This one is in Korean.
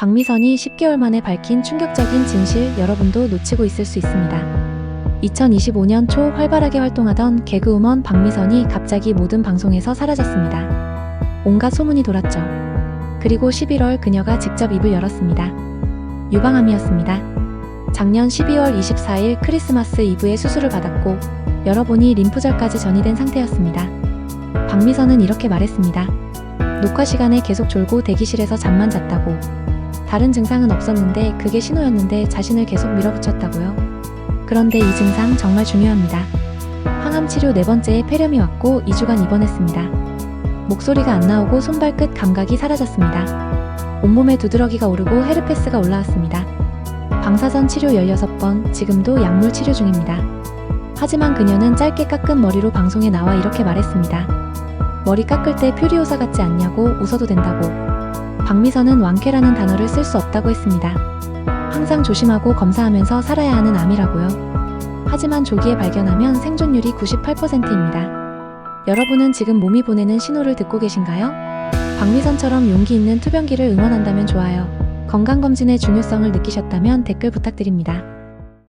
박미선이 10개월 만에 밝힌 충격적인 진실 여러분도 놓치고 있을 수 있습니다. 2025년 초 활발하게 활동하던 개그우먼 박미선이 갑자기 모든 방송에서 사라졌습니다. 온갖 소문이 돌았죠. 그리고 11월 그녀가 직접 입을 열었습니다. 유방암이었습니다. 작년 12월 24일 크리스마스 이브에 수술을 받았고 열어보니 림프절까지 전이된 상태였습니다. 박미선은 이렇게 말했습니다. 녹화 시간에 계속 졸고 대기실에서 잠만 잤다고. 다른 증상은 없었는데 그게 신호였는데 자신을 계속 밀어붙였다고요. 그런데 이 증상 정말 중요합니다. 항암 치료 네 번째에 폐렴이 왔고 2주간 입원했습니다. 목소리가 안 나오고 손발끝 감각이 사라졌습니다. 온몸에 두드러기가 오르고 헤르페스가 올라왔습니다. 방사선 치료 16번, 지금도 약물 치료 중입니다. 하지만 그녀는 짧게 깎은 머리로 방송에 나와 이렇게 말했습니다. 머리 깎을 때 퓨리오사 같지 않냐고 웃어도 된다고. 박미선은 완쾌라는 단어를 쓸 수 없다고 했습니다. 항상 조심하고 검사하면서 살아야 하는 암이라고요. 하지만 조기에 발견하면 생존율이 98%입니다. 여러분은 지금 몸이 보내는 신호를 듣고 계신가요? 박미선처럼 용기 있는 투병기를 응원한다면 좋아요. 건강검진의 중요성을 느끼셨다면 댓글 부탁드립니다.